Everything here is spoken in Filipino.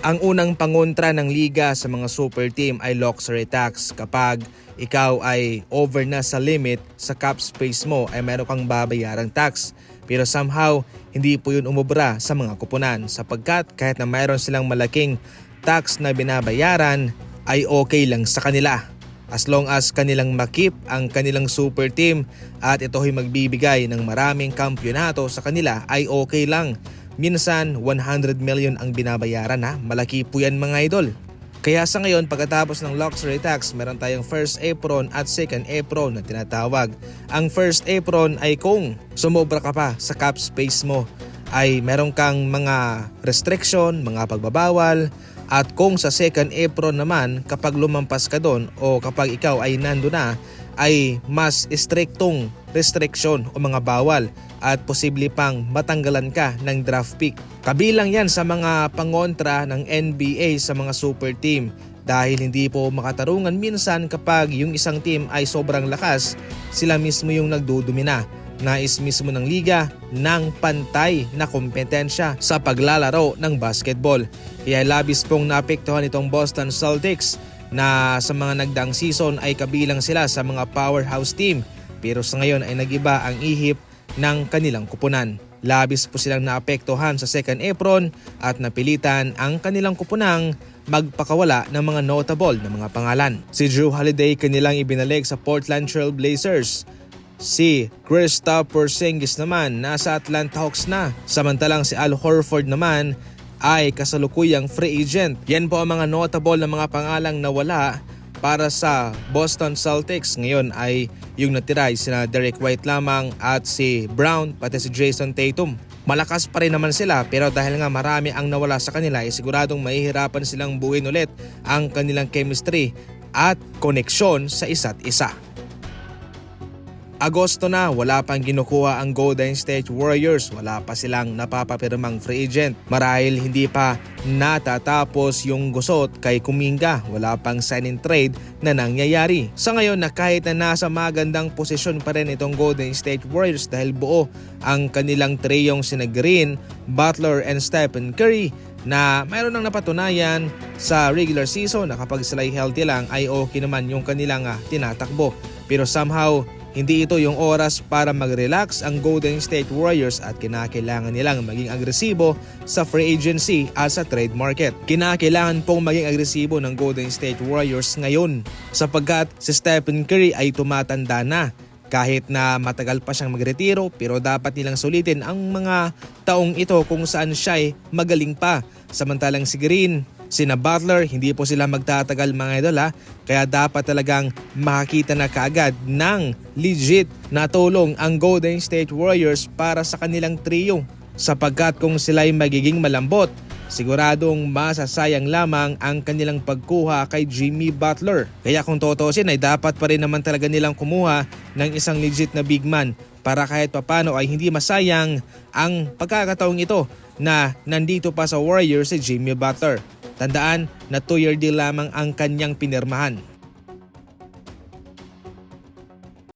Ang unang pangontra ng liga sa mga super team ay luxury tax. Kapag ikaw ay over na sa limit sa cap space mo ay meron kang babayarang tax. Pero somehow, hindi po yun umubra sa mga kupunan sapagkat kahit na mayroon silang malaking tax na binabayaran ay okay lang sa kanila. As long as kanilang makip ang kanilang super team at ito ay magbibigay ng maraming kampyonato sa kanila ay okay lang. Minsan 100 million ang binabayaran ha. Malaki po yan mga idol. Kaya sa ngayon pagkatapos ng luxury tax meron tayong first apron at second apron na tinatawag. Ang first apron ay kung sumobra ka pa sa cap space mo ay meron kang mga restriction, mga pagbabawal at kung sa second apron naman kapag lumampas ka doon o kapag ikaw ay nando na ay mas striktong restriction o mga bawal at posible pang matanggalan ka ng draft pick. Kabilang yan sa mga pangontra ng NBA sa mga super team dahil hindi po makatarungan minsan kapag yung isang team ay sobrang lakas, sila mismo yung nagdudumina. Nais mismo ng liga ng pantay na kompetensya sa paglalaro ng basketball. Kaya labis pong naapektuhan itong Boston Celtics na sa mga nagdang season ay kabilang sila sa mga powerhouse team pero sa ngayon ay nagiba ang ihip ng kanilang kupunan. Labis po silang naapektuhan sa second apron at napilitan ang kanilang kupunang magpakawala ng mga notable na mga pangalan. Si Drew Holiday kanilang ibinalik sa Portland Trail Blazers. Si Kristaps Porzingis naman nasa Atlanta Hawks na. Samantalang si Al Horford naman ay kasalukuyang free agent. Yan po ang mga notable na mga pangalang nawala para sa Boston Celtics. Ngayon ay yung natira ay sina Derek White lamang at si Brown pati si Jason Tatum. Malakas pa rin naman sila pero dahil nga marami ang nawala sa kanila ay siguradong mahihirapan silang buuin ulit ang kanilang chemistry at koneksyon sa isa't isa. Agosto na, wala pang kinukuha ang Golden State Warriors. Wala pa silang napapapirmang free agent. Marahil hindi pa natatapos yung gusot kay Kuminga. Wala pang sign and trade na nangyayari. Sa ngayon na kahit na nasa magandang posisyon pa rin itong Golden State Warriors dahil buo ang kanilang triyong sina Green, Butler and Stephen Curry na mayroon nang napatunayan sa regular season na kapag sila'y healthy lang ay okay naman yung kanilang ah, tinatakbo. Pero somehow hindi ito yung oras para mag-relax ang Golden State Warriors at kinakailangan nilang maging agresibo sa free agency at sa trade market. Kinakailangan pong maging agresibo ng Golden State Warriors ngayon sapagkat si Stephen Curry ay tumatanda na kahit na matagal pa siyang magretiro pero dapat nilang sulitin ang mga taong ito kung saan siya ay magaling pa. Samantalang si Green, sina Butler, hindi po sila magtatagal mga idol ha. Kaya dapat talagang makakita na kaagad ng legit na tulong ang Golden State Warriors para sa kanilang trio. Sapagkat kung sila ay magiging malambot, siguradong masasayang lamang ang kanilang pagkuha kay Jimmy Butler. Kaya kung totoosin ay dapat pa rin naman talaga nilang kumuha ng isang legit na big man para kahit papano ay hindi masayang ang pagkakataong ito na nandito pa sa Warriors si Jimmy Butler. Tandaan na 2-year deal lamang ang kanyang pinirmahan.